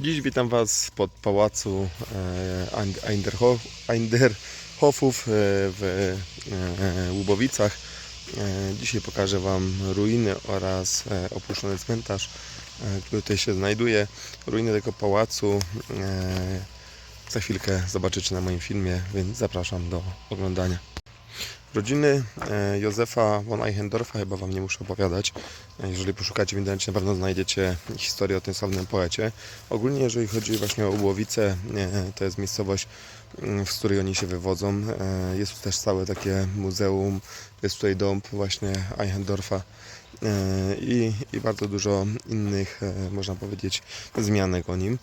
Dziś witam Was pod pałacu e, Eind- Einderho- Einderhofów e, w e, Łubowicach. Dzisiaj pokażę Wam ruiny oraz opuszczony cmentarz, który tutaj się znajduje. Ruiny tego pałacu za chwilkę zobaczycie na moim filmie, więc zapraszam do oglądania. Rodziny e, Józefa von Eichendorfa chyba Wam nie muszę opowiadać. E, Jeżeli poszukacie w internecie, na pewno znajdziecie historię o tym sławnym poecie. Ogólnie, jeżeli chodzi właśnie o Ułowice, e, to jest miejscowość, mm, z której oni się wywodzą. Jest tu też całe takie muzeum, jest tutaj dom właśnie Eichendorfa i, i bardzo dużo innych, można powiedzieć, zmianek o nim.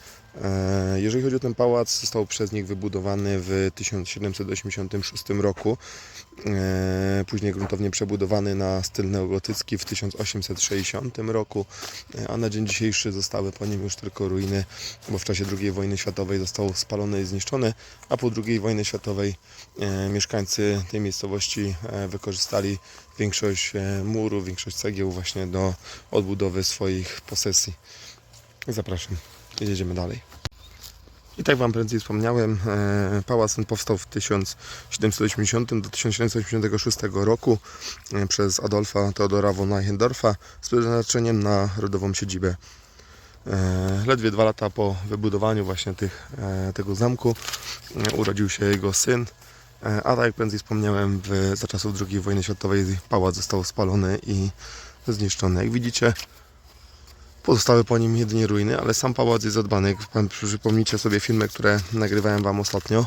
Jeżeli chodzi o ten pałac, został przez nich wybudowany w 1786 roku. E, Później gruntownie przebudowany na styl neogotycki w 1860 roku, e, a na dzień dzisiejszy zostały po nim już tylko ruiny, bo w czasie II wojny światowej został spalony i zniszczony, a po II wojnie światowej e, mieszkańcy tej miejscowości wykorzystali większość muru, większość cegieł właśnie do odbudowy swoich posesji. Zapraszam, jedziemy dalej. I tak Wam prędzej wspomniałem, e, pałac ten powstał w 1780 do 1786 roku e, przez Adolfa Theodora von Eichendorfa z przeznaczeniem na rodową siedzibę. E, Ledwie dwa lata po wybudowaniu właśnie tych, tego zamku urodził się jego syn, a tak jak prędzej wspomniałem, w, za czasów II wojny światowej pałac został spalony i zniszczony. Jak widzicie, Pozostały po nim jedynie ruiny, ale sam pałac jest zadbany. Przypomnijcie sobie filmy, które nagrywałem Wam ostatnio e,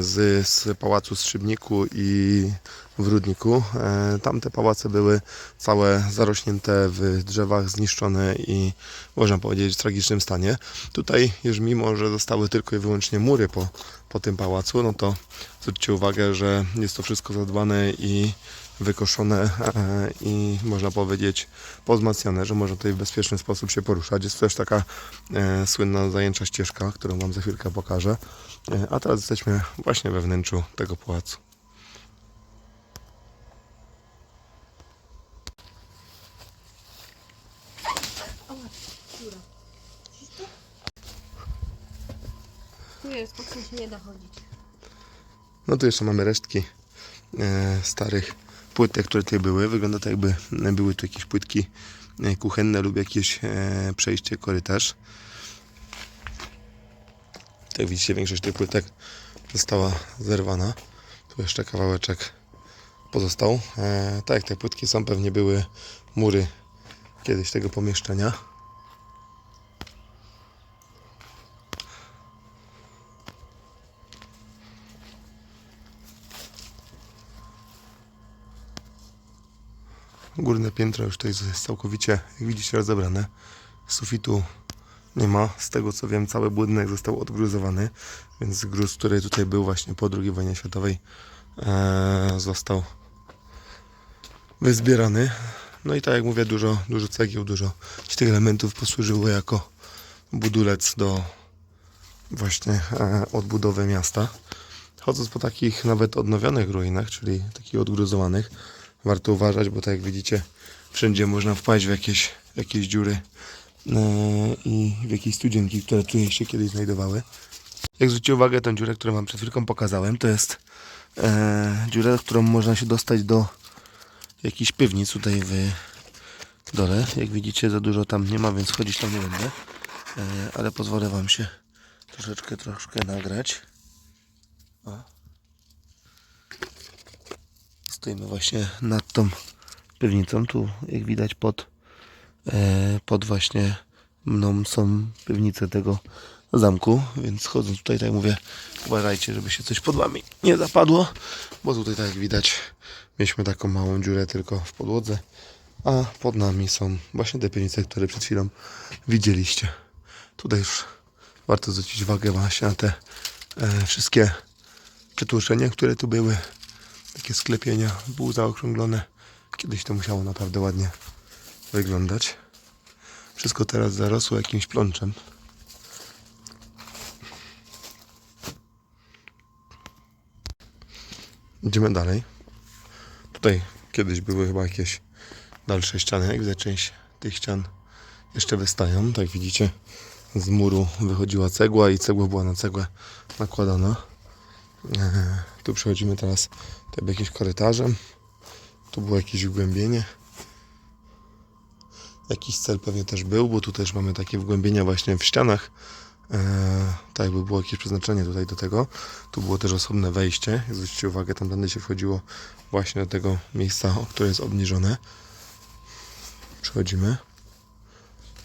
z, z pałacu Strzybniku i w Rudniku. E, Tamte pałace były całe zarośnięte w drzewach, zniszczone i można powiedzieć w tragicznym stanie. Tutaj już mimo, że zostały tylko i wyłącznie mury po, po tym pałacu, no to zwróćcie uwagę, że jest to wszystko zadbane i wykoszone e, i można powiedzieć pozmacniane, że można tutaj w bezpieczny sposób się poruszać. Jest też taka e, słynna zajęcza ścieżka, którą Wam za chwilkę pokażę. E, a teraz jesteśmy właśnie we wnętrzu tego pałacu. Tu jest, po co się nie da chodzić. No tu jeszcze mamy resztki e, starych płytek, które tutaj były. Wygląda to jakby były tu jakieś płytki e, kuchenne lub jakieś e, przejście, korytarz. Jak widzicie, większość tych płytek została zerwana. Tu jeszcze kawałeczek pozostał. E, tak te płytki są, pewnie były mury kiedyś tego pomieszczenia. Górne piętro już tutaj jest całkowicie, jak widzicie, rozebrane. Sufitu nie ma. Z tego co wiem, cały budynek został odgruzowany, więc gruz, który tutaj był właśnie po II wojnie światowej, e, został wyzbierany. No i tak jak mówię, dużo, dużo cegieł, dużo tych elementów posłużyło jako budulec do właśnie e, odbudowy miasta. Chodząc po takich nawet odnowionych ruinach, czyli takich odgruzowanych, warto uważać, bo tak jak widzicie, wszędzie można wpaść w jakieś, jakieś dziury e, i w jakieś studzienki, które tutaj się kiedyś znajdowały. Jak zwróćcie uwagę, tę dziurę, którą wam przed chwilką pokazałem, to jest e, dziura, którą można się dostać do jakichś piwnic tutaj w dole. Jak widzicie, za dużo tam nie ma, więc chodzić tam nie będę. E, ale pozwolę wam się troszeczkę, troszkę nagrać. O. Stoimy właśnie nad tą piwnicą. Tu, jak widać, pod, e, pod właśnie mną są piwnice tego zamku, więc chodząc tutaj, tak mówię, uważajcie, żeby się coś pod wami nie zapadło, bo tutaj, tak jak widać, mieliśmy taką małą dziurę tylko w podłodze, a pod nami są właśnie te piwnice, które przed chwilą widzieliście. Tutaj już warto zwrócić uwagę właśnie na te e, wszystkie przetłuszczenia, które tu były, takie sklepienia, było zaokrąglone. Kiedyś to musiało naprawdę ładnie wyglądać. Wszystko teraz zarosło jakimś plączem. Idziemy dalej. Tutaj kiedyś były chyba jakieś dalsze ściany. Jak widzę, część tych ścian jeszcze wystają. Tak widzicie, z muru wychodziła cegła i cegła była na cegłę nakładana. Tu przechodzimy teraz tutaj jakimś korytarzem. Tu było jakieś wgłębienie. Jakiś cel pewnie też był, bo tu też mamy takie wgłębienia właśnie w ścianach. E, tak jakby było jakieś przeznaczenie tutaj do tego. Tu było też osobne wejście. Zwróćcie uwagę, tam tędy się wchodziło właśnie do tego miejsca, które jest obniżone. Przechodzimy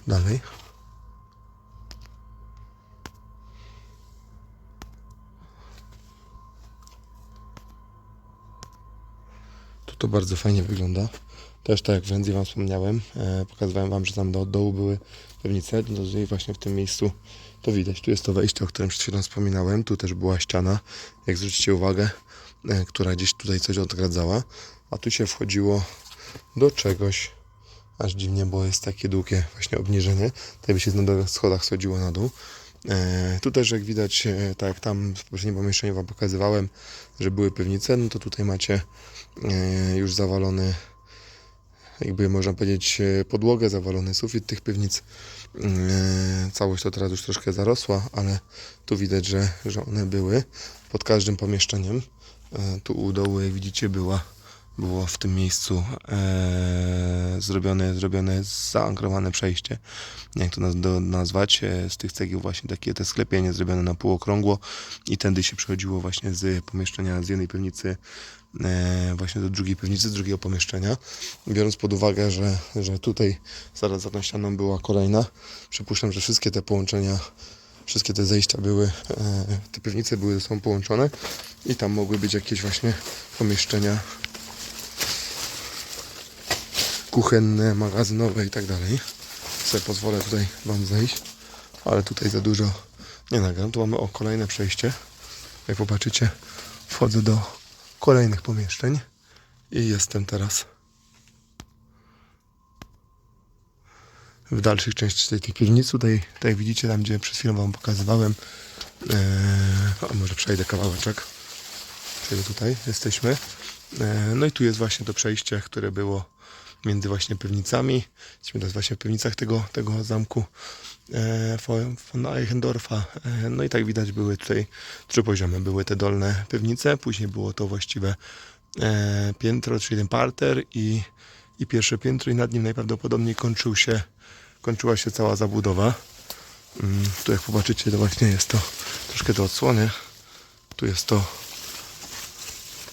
dalej. To bardzo fajnie wygląda. Też tak jak wędzi Wam wspomniałem, e, pokazywałem Wam, że tam do dołu były piwnice, no i właśnie w tym miejscu to widać. Tu jest to wejście, o którym przed chwilą wspominałem. Tu też była ściana, jak zwrócicie uwagę, e, która gdzieś tutaj coś odgradzała. A tu się wchodziło do czegoś, aż dziwnie, bo jest takie długie właśnie obniżenie. Tutaj by się na schodach schodziło na dół. E, tu też jak widać, e, tak jak tam w poprzednim pomieszczeniu Wam pokazywałem, że były piwnice, no to tutaj macie e, już zawalony jakby można powiedzieć podłogę, zawalony sufit tych piwnic. Całość to teraz już troszkę zarosła, ale tu widać, że, że one były pod każdym pomieszczeniem. Tu u dołu, jak widzicie, była, było w tym miejscu e, zrobione, zrobione zaangrowane przejście, jak to naz, do, nazwać, e, z tych cegieł właśnie takie te sklepienie zrobione na półokrągło i tędy się przechodziło właśnie z pomieszczenia z jednej piwnicy e, właśnie do drugiej piwnicy, z drugiego pomieszczenia. Biorąc pod uwagę, że, że tutaj zaraz za tą ścianą była kolejna, przypuszczam, że wszystkie te połączenia, wszystkie te zejścia były, e, te piwnice były ze sobą połączone i tam mogły być jakieś właśnie pomieszczenia kuchenne, magazynowe i tak dalej. Sobie pozwolę tutaj Wam zejść, ale tutaj za dużo nie nagram. Tu mamy o kolejne przejście. Jak popatrzycie, wchodzę do kolejnych pomieszczeń i jestem teraz w dalszych częściach tej, tej piwnicy. Tutaj, tutaj widzicie, tam gdzie przed chwilą Wam pokazywałem, eee, a może przejdę kawałeczek. Przejdę tutaj, jesteśmy. Eee, no i tu jest właśnie to przejście, które było między właśnie piwnicami. Jesteśmy teraz właśnie w piwnicach tego, tego zamku e, von- Eichendorfa. E, No i tak widać były tutaj trzy poziomy. Były te dolne piwnice, później było to właściwe e, piętro, czyli ten parter i, i pierwsze piętro i nad nim najprawdopodobniej kończył się, kończyła się cała zabudowa. Mm, Tu jak popatrzycie to właśnie jest to troszkę do odsłony. Tu jest to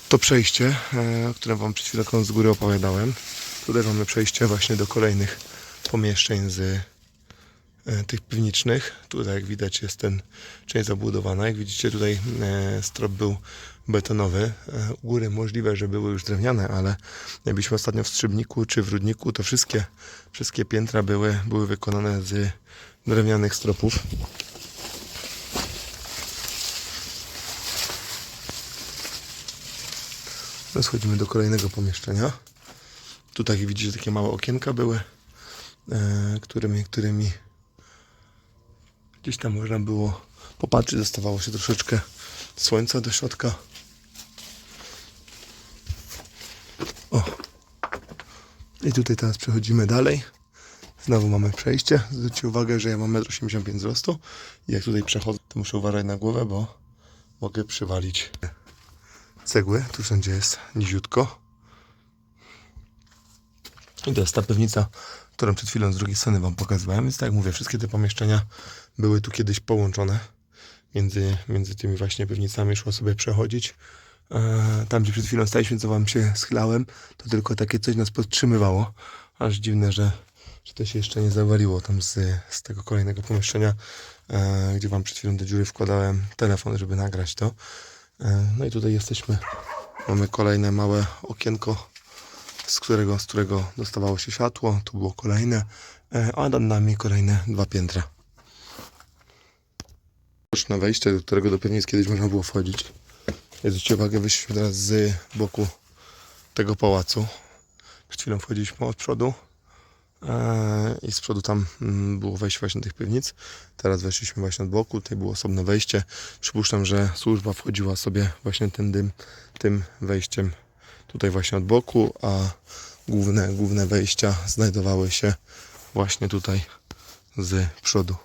to przejście, e, o którym Wam przed chwilą z góry opowiadałem. Tutaj mamy przejście właśnie do kolejnych pomieszczeń z e, tych piwniczych. Tutaj jak widać jest ten część zabudowana. Jak widzicie tutaj e, strop był betonowy. E, U góry możliwe, że były już drewniane, ale jak byliśmy ostatnio w Strzybniku czy w Rudniku, to wszystkie, wszystkie piętra były, były wykonane z drewnianych stropów. No, schodzimy do kolejnego pomieszczenia. Tutaj widzicie takie małe okienka były, e, którymi, którymi gdzieś tam można było popatrzeć. Dostawało się troszeczkę słońca do środka. O. I tutaj teraz przechodzimy dalej. Znowu mamy przejście. Zwróćcie uwagę, że ja mam 1,85 m wzrostu. I jak tutaj przechodzę, to muszę uważać na głowę, bo mogę przywalić cegły. Tu wszędzie jest niziutko. I to jest ta piwnica, którą przed chwilą z drugiej strony Wam pokazywałem. Więc tak jak mówię, wszystkie te pomieszczenia były tu kiedyś połączone. Między, między tymi właśnie piwnicami szło sobie przechodzić. E, Tam, gdzie przed chwilą staliśmy, co Wam się schylałem, to tylko takie coś nas podtrzymywało. Aż dziwne, że, że to się jeszcze nie zawaliło tam z, z tego kolejnego pomieszczenia, e, gdzie Wam przed chwilą do dziury wkładałem telefon, żeby nagrać to. E, No i tutaj jesteśmy. Mamy kolejne małe okienko, z którego, z którego dostawało się światło. Tu było kolejne, e, a nad nami kolejne dwa piętra. Boczne wejście, do którego do piwnic kiedyś można było wchodzić. Zwróćcie uwagę, wyszliśmy teraz z boku tego pałacu. Przed chwilą wchodziliśmy od przodu. e, I z przodu tam mm, było wejście właśnie do tych piwnic. Teraz weszliśmy właśnie od boku. Tutaj było osobne wejście. Przypuszczam, że służba wchodziła sobie właśnie tym, tym wejściem tutaj właśnie od boku, a główne, główne wejścia znajdowały się właśnie tutaj z przodu.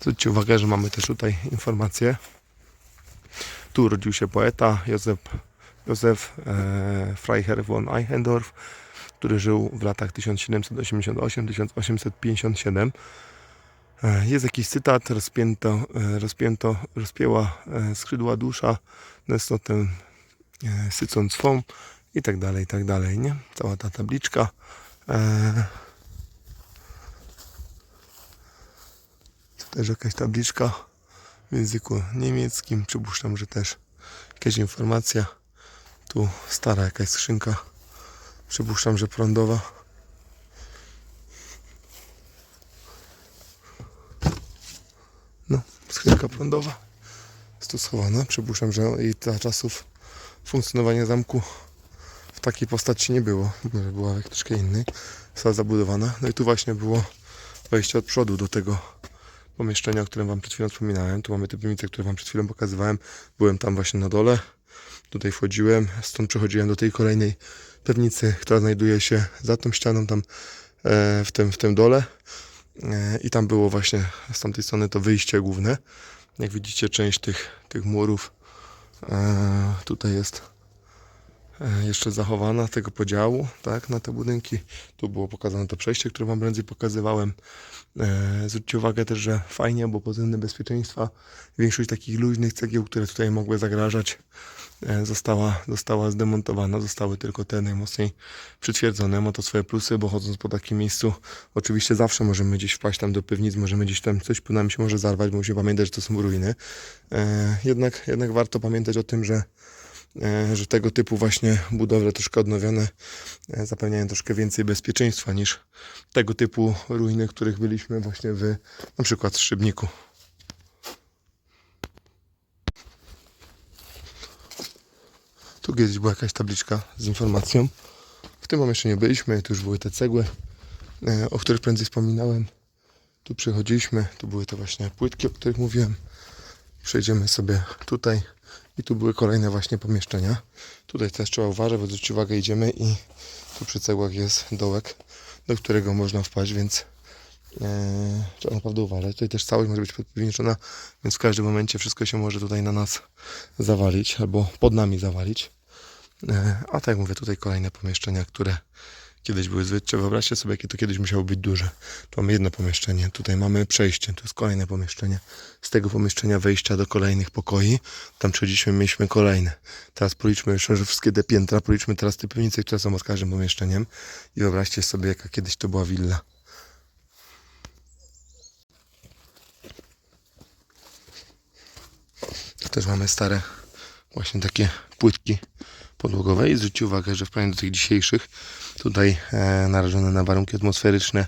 Zwróćcie uwagę, że mamy też tutaj informację. Tu urodził się poeta Józef, Józef e, Freiherr von Eichendorff który żył w latach 1788-1857. E, Jest jakiś cytat, rozpięto, e, rozpięto, rozpięła e, skrzydła dusza, nęsnotę e, sycąc swą i tak dalej, i tak dalej, nie? Cała ta tabliczka. Tu też jakaś tabliczka w języku niemieckim. Przypuszczam, że też jakaś informacja. Tu stara jakaś skrzynka. Przypuszczam, że prądowa. No, skrzynka prądowa jest tu schowana. Przypuszczam, że i za czasów funkcjonowania zamku w takiej postaci nie było. Była w troszkę innej. Została zabudowana. No i tu właśnie było wejście od przodu do tego pomieszczenia, o którym Wam przed chwilą wspominałem. Tu mamy te piwnice, które Wam przed chwilą pokazywałem. Byłem tam właśnie na dole. Tutaj wchodziłem, stąd przechodziłem do tej kolejnej piwnicy, która znajduje się za tą ścianą tam e, w, tym, w tym dole. E, I tam było właśnie z tamtej strony to wyjście główne. Jak widzicie, część tych, tych murów e, tutaj jest jeszcze zachowana tego podziału, tak, na te budynki. Tu było pokazane to przejście, które Wam prędzej pokazywałem. E, Zwróćcie uwagę też, że fajnie, bo pod względem bezpieczeństwa większość takich luźnych cegieł, które tutaj mogły zagrażać, e, została, została zdemontowana. Zostały tylko te najmocniej przytwierdzone. Ma to swoje plusy, bo chodząc po takim miejscu, oczywiście zawsze możemy gdzieś wpaść tam do piwnic, możemy gdzieś tam coś nam się może zarwać, bo musimy pamiętać, że to są ruiny. E, Jednak, jednak warto pamiętać o tym, że e, że tego typu właśnie budowle troszkę odnowione e, zapewniają troszkę więcej bezpieczeństwa niż tego typu ruiny, których byliśmy właśnie w na przykład Szybniku. Tu kiedyś była jakaś tabliczka z informacją. W tym jeszcze nie byliśmy, tu już były te cegły, e, o których prędzej wspominałem. Tu przychodziliśmy, tu były te właśnie płytki, o których mówiłem. Przejdziemy sobie tutaj i tu były kolejne właśnie pomieszczenia. Tutaj też trzeba uważać, bo zwróćcie uwagę, idziemy i tu przy cegłach jest dołek, do którego można wpaść, więc e, trzeba naprawdę uważać. Tutaj też całość może być podpiwniczona, więc w każdym momencie wszystko się może tutaj na nas zawalić albo pod nami zawalić. E, a tak jak mówię, tutaj kolejne pomieszczenia, które kiedyś były zwykłe. Wyobraźcie sobie, jakie to kiedyś musiało być duże. Tu mamy jedno pomieszczenie, tutaj mamy przejście, tu jest kolejne pomieszczenie. Z tego pomieszczenia wejścia do kolejnych pokoi. Tam przechodziliśmy, mieliśmy kolejne. Teraz policzmy że wszystkie te piętra, policzmy teraz te piwnice, które są z każdym pomieszczeniem. I wyobraźcie sobie, jaka kiedyś to była willa. Tu też mamy stare właśnie takie płytki podłogowe i zwróćcie uwagę, że w porównaniu do tych dzisiejszych tutaj e, narażone na warunki atmosferyczne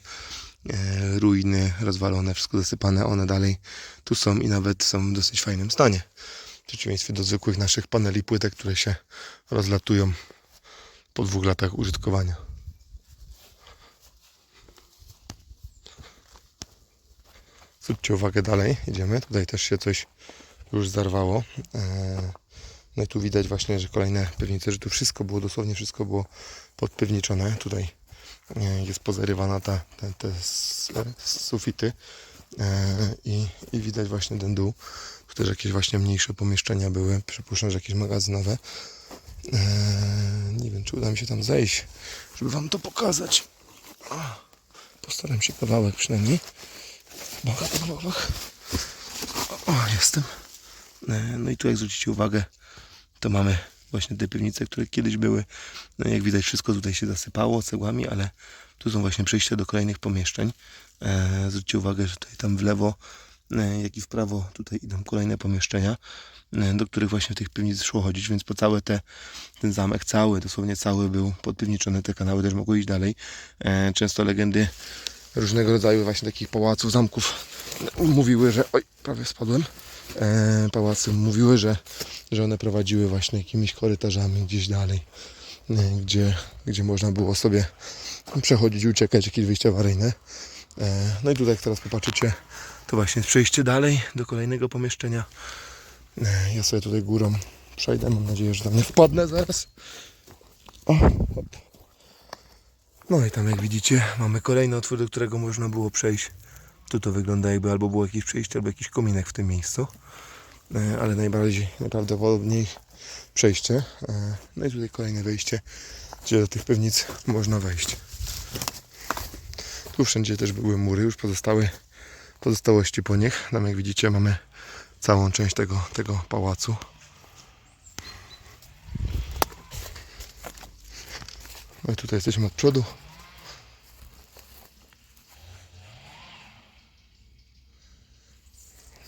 e, ruiny rozwalone, wszystko zasypane, one dalej tu są i nawet są w dosyć fajnym stanie. W przeciwieństwie do zwykłych naszych paneli płytek, które się rozlatują po dwóch latach użytkowania. Zwróćcie uwagę dalej, idziemy. Tutaj też się coś już zarwało. E, No i tu widać właśnie, że kolejne piwnice, że tu wszystko było, dosłownie wszystko było podpiwniczone. Tutaj e, jest pozarywana ta, te, te sufity e, i, i widać właśnie ten dół. Tu też jakieś właśnie mniejsze pomieszczenia były, przypuszczam, że jakieś magazynowe. E, Nie wiem, czy uda mi się tam zejść, żeby Wam to pokazać. Postaram się kawałek przynajmniej. Bach, bach, bach. O, jestem. No i tu jak zwrócicie uwagę, to mamy właśnie te piwnice, które kiedyś były. No jak widać wszystko tutaj się zasypało cegłami, ale tu są właśnie przejścia do kolejnych pomieszczeń. E, zwróćcie uwagę, że tutaj tam w lewo, e, jak i w prawo tutaj idą kolejne pomieszczenia, e, do których właśnie tych piwnic szło chodzić, więc po całe te, ten zamek cały, dosłownie cały był podpiwniczony, te kanały też mogły iść dalej. Często legendy różnego rodzaju właśnie takich pałaców, zamków mówiły, że oj, prawie spadłem. E, pałacy mówiły, że, że one prowadziły właśnie jakimiś korytarzami gdzieś dalej, e, gdzie, gdzie można było sobie przechodzić, uciekać, jakieś wyjście awaryjne. E, no i tutaj jak teraz popatrzycie, to właśnie jest przejście dalej do kolejnego pomieszczenia. Ja sobie tutaj górą przejdę, mam nadzieję, że tam nie wpadnę zaraz. O. No i tam jak widzicie mamy kolejny otwór, do którego można było przejść Tu to wygląda jakby albo było jakieś przejście, albo jakiś kominek w tym miejscu. E, Ale najbardziej najprawdopodobniej przejście. E, No i tutaj kolejne wejście, gdzie do tych piwnic można wejść. Tu wszędzie też były mury, już pozostały pozostałości po nich. Tam jak widzicie mamy całą część tego, tego pałacu. No i tutaj jesteśmy od przodu.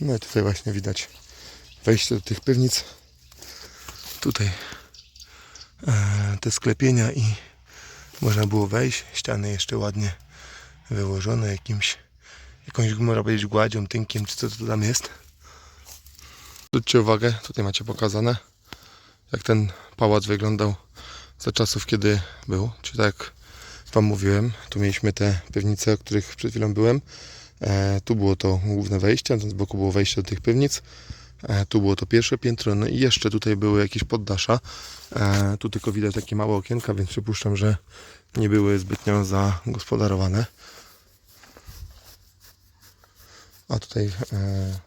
No i tutaj właśnie widać wejście do tych piwnic. Tutaj e, te sklepienia i można było wejść. Ściany jeszcze ładnie wyłożone jakimś, jakąś, można powiedzieć, gładzią, tynkiem, czy co to tam jest. Zwróćcie uwagę, tutaj macie pokazane, jak ten pałac wyglądał za czasów, kiedy był. Czy tak Wam mówiłem, tu mieliśmy te piwnice, o których przed chwilą byłem. E, tu było to główne wejście, z boku było wejście do tych piwnic. E, tu było to pierwsze piętro, no i jeszcze tutaj były jakieś poddasza. E, tu tylko widać takie małe okienka, więc przypuszczam, że nie były zbytnio zagospodarowane. A tutaj e,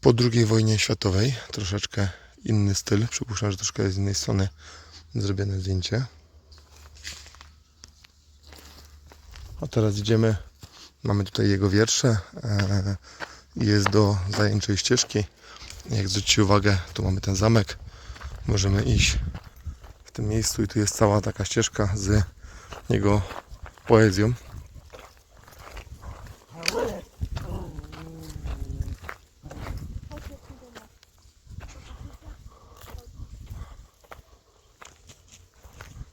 po II wojnie światowej troszeczkę inny styl. Przypuszczam, że troszkę z innej strony zrobione zdjęcie. A teraz idziemy. Mamy tutaj jego wiersze. Jest do zajęczej ścieżki. Jak zwrócicie uwagę, tu mamy ten zamek. Możemy iść w tym miejscu i tu jest cała taka ścieżka z jego poezją.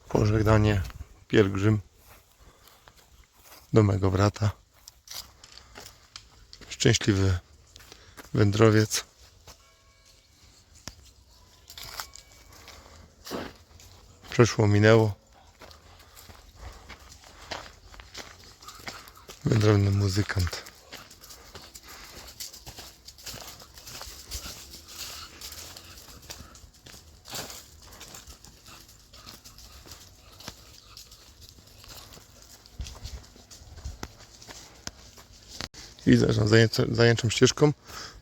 Pożegnanie, pielgrzym do mego brata. Szczęśliwy wędrowiec. Przeszło, minęło. Wędrowny muzykant. I zaraz zajęczą, zajęczą ścieżką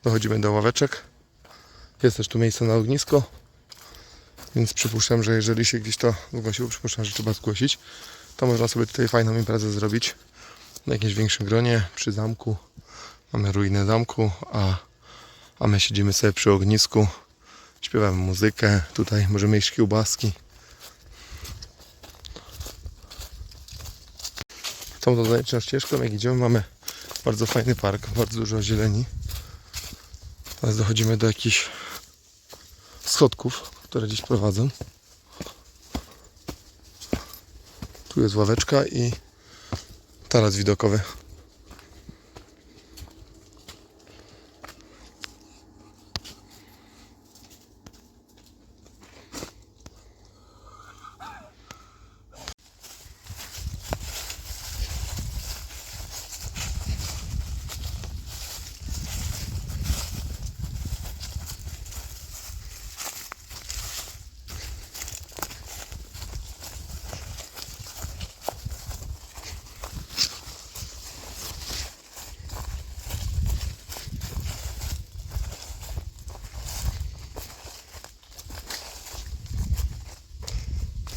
dochodzimy do ławeczek. Jest też tu miejsce na ognisko. Więc przypuszczam, że jeżeli się gdzieś to zgłosiło, przypuszczam, że trzeba zgłosić, to można sobie tutaj fajną imprezę zrobić na jakimś większym gronie, przy zamku. Mamy ruinę zamku, a, a my siedzimy sobie przy ognisku, śpiewamy muzykę, tutaj możemy jeść kiełbaski. Tą dodajczą ścieżką, jak idziemy, mamy bardzo fajny park, bardzo dużo zieleni. Teraz dochodzimy do jakichś schodków, które gdzieś prowadzą. Tu jest ławeczka i taras widokowy.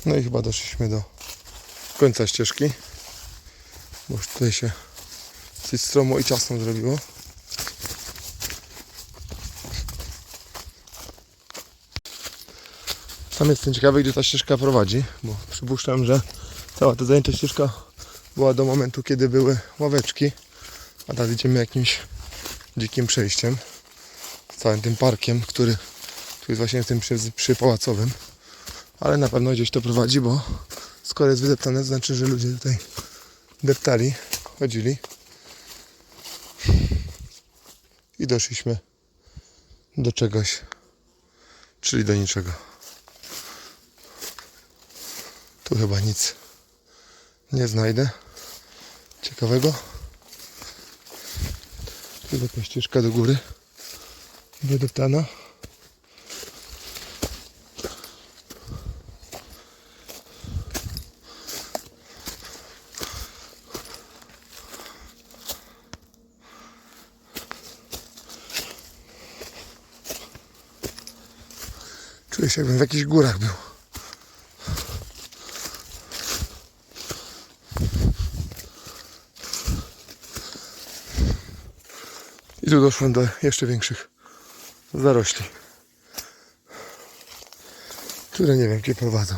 No i chyba doszliśmy do końca ścieżki. Bo już tutaj się dosyć stromo i ciasno zrobiło. Sam jestem ciekawy, gdzie ta ścieżka prowadzi, bo przypuszczam, że cała ta zajęta ścieżka była do momentu, kiedy były ławeczki, a teraz idziemy jakimś dzikim przejściem, całym tym parkiem, który tu jest właśnie w tym przy, przy pałacowym ale na pewno gdzieś to prowadzi, bo skoro jest wydeptane, to znaczy, że ludzie tutaj deptali, chodzili i doszliśmy do czegoś, czyli do niczego. Tu chyba nic nie znajdę ciekawego. Tu jakaś ścieżka do góry wydeptana. Czuję się jakbym w jakichś górach był. I tu doszłem do jeszcze większych zarośli, które nie wiem gdzie prowadzą.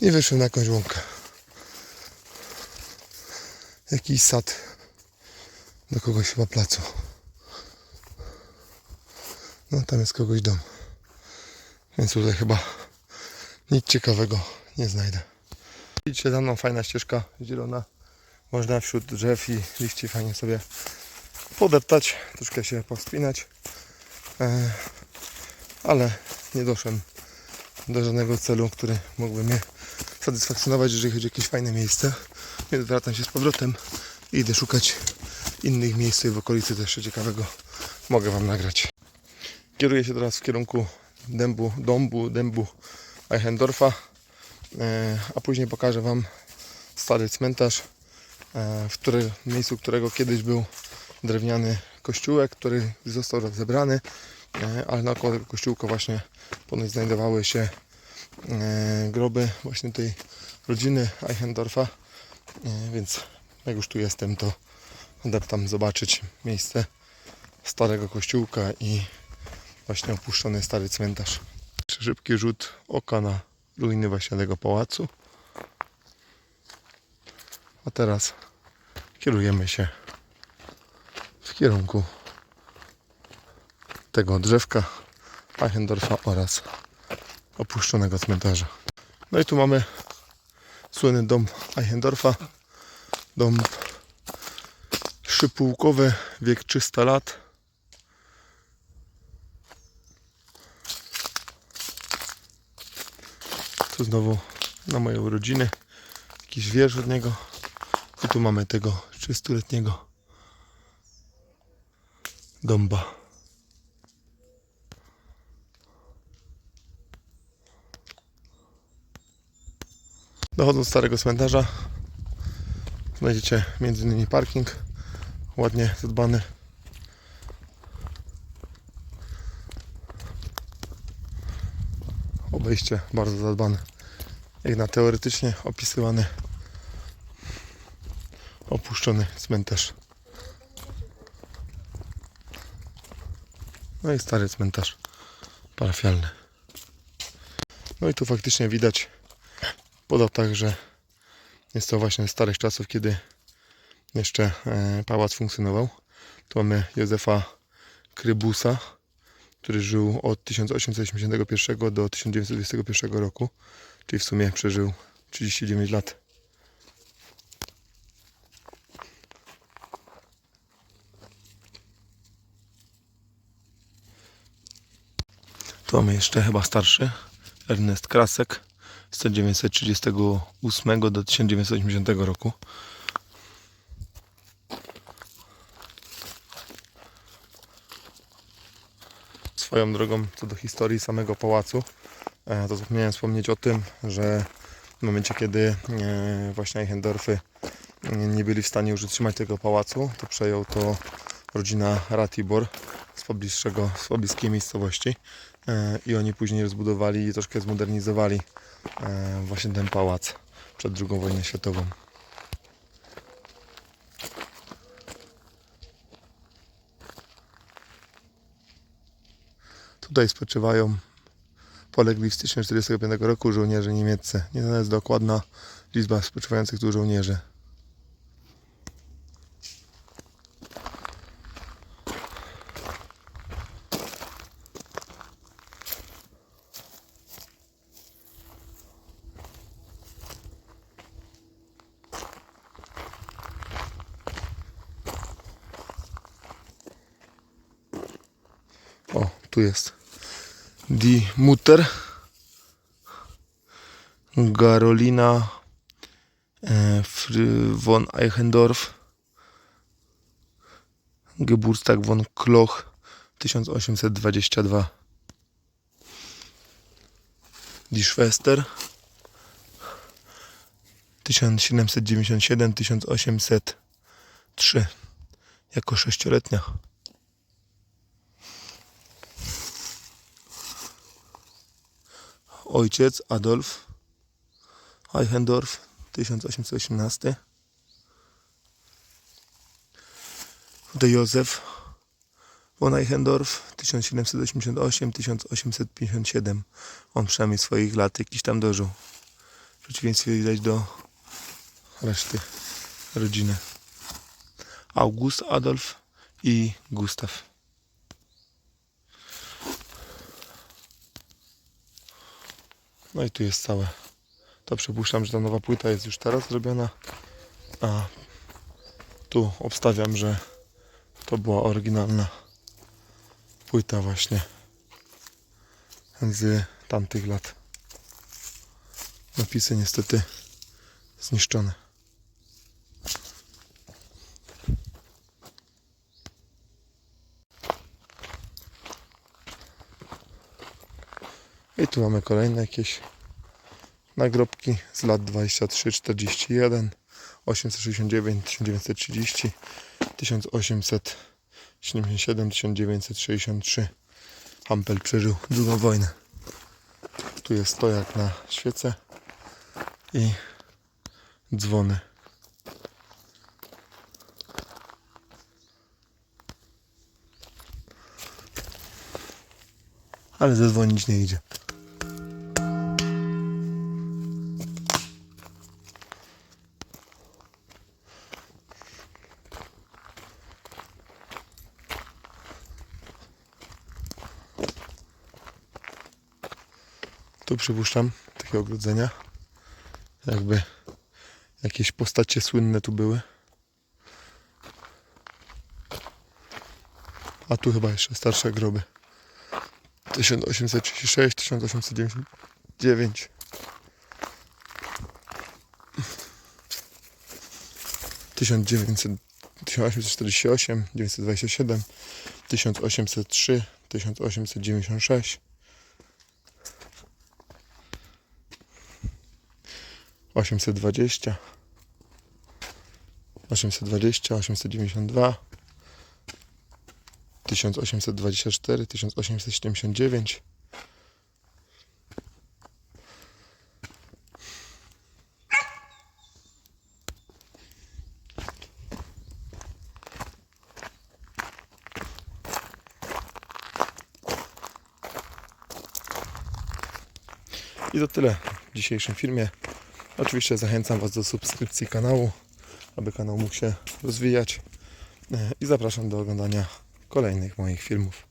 I wyszłem na jakąś łąkę. Jakiś sad do kogoś chyba placu. No tam jest kogoś dom. Więc tutaj chyba nic ciekawego nie znajdę. Idźcie za mną, fajna ścieżka zielona. Można wśród drzew i liści fajnie sobie podeptać, troszkę się powspinać. E, ale nie doszłem do żadnego celu, który mógłby mnie satysfakcjonować, jeżeli chodzi o jakieś fajne miejsce. Więc wracam się z powrotem i idę szukać innych miejsc w okolicy też ciekawego mogę Wam nagrać. Kieruję się teraz w kierunku dębu, dąbu, dębu Eichendorfa, e, a później pokażę Wam stary cmentarz, e, w którym, miejscu którego kiedyś był drewniany kościółek, który został rozebrany, ale naokoło tego kościółka właśnie ponoć znajdowały się e, groby właśnie tej rodziny Eichendorfa, e, więc jak już tu jestem, to tam zobaczyć miejsce starego kościółka i właśnie opuszczony stary cmentarz. Szybki rzut oka na ruiny właśnie tego pałacu. A teraz kierujemy się w kierunku tego drzewka Eichendorfa oraz opuszczonego cmentarza. No i tu mamy słynny dom Eichendorfa. Dom trzypółkowy, wiek 300 lat. Tu znowu na moje urodziny jakiś wiersz od niego. I tu mamy tego 300-letniego dąba. Dochodząc do starego cmentarza znajdziecie innymi parking ładnie zadbany. Obejście bardzo zadbane. Jak na teoretycznie opisywany opuszczony cmentarz. No i stary cmentarz parafialny. No i tu faktycznie widać podał tak, że jest to właśnie z starych czasów, kiedy jeszcze e, pałac funkcjonował. Tu mamy Józefa Krybusa, który żył od 1881 do 1921 roku, czyli w sumie przeżył 39 lat. Tu mamy jeszcze chyba starszy, Ernest Krasek z 1938 do 1980 roku. Swoją drogą co do historii samego pałacu, e, to zapomniałem wspomnieć o tym, że w momencie kiedy e, właśnie Eichendorfy e, nie byli w stanie już utrzymać tego pałacu, to przejął to rodzina Ratibor z pobliższego, z pobliskiej miejscowości E, i oni później rozbudowali i troszkę zmodernizowali e, właśnie ten pałac przed II wojną światową. Tutaj spoczywają polegli w styczniu 1945 roku żołnierze niemieccy. Nie znana jest dokładna liczba spoczywających tu żołnierzy. O, tu jest. Die Mutter. Garolina e, von Eichendorff. Geburtstag von Kloch 1822 Die Schwester. 1797-1803 jako sześcioletnia. Ojciec Adolf Eichendorff 1818 de Józef von Eichendorff 1788-1857 on przynajmniej swoich lat jakiś tam dożył. W przeciwieństwie widać do reszty rodziny. August Adolf i Gustaw no i tu jest całe to przypuszczam, że ta nowa płyta jest już teraz zrobiona a tu obstawiam, że to była oryginalna płyta właśnie z tamtych lat. Napisy niestety zniszczone. I tu mamy kolejne jakieś nagrobki z lat 23, 41, 869, 1930, 1877, 1963. Hampel przeżył drugą wojnę. Tu jest stojak na świece i dzwony. Ale zadzwonić nie idzie. Przypuszczam takie ogrodzenia. Jakby jakieś postacie słynne tu były. A tu chyba jeszcze starsze groby. 1836, 1899. Tysiąc dziewięćset, 1848, 927, 1803, 1896. 820 820 892 1824 1879 I to tyle w dzisiejszym filmie. Oczywiście zachęcam Was do subskrypcji kanału, aby kanał mógł się rozwijać. E, I zapraszam do oglądania kolejnych moich filmów.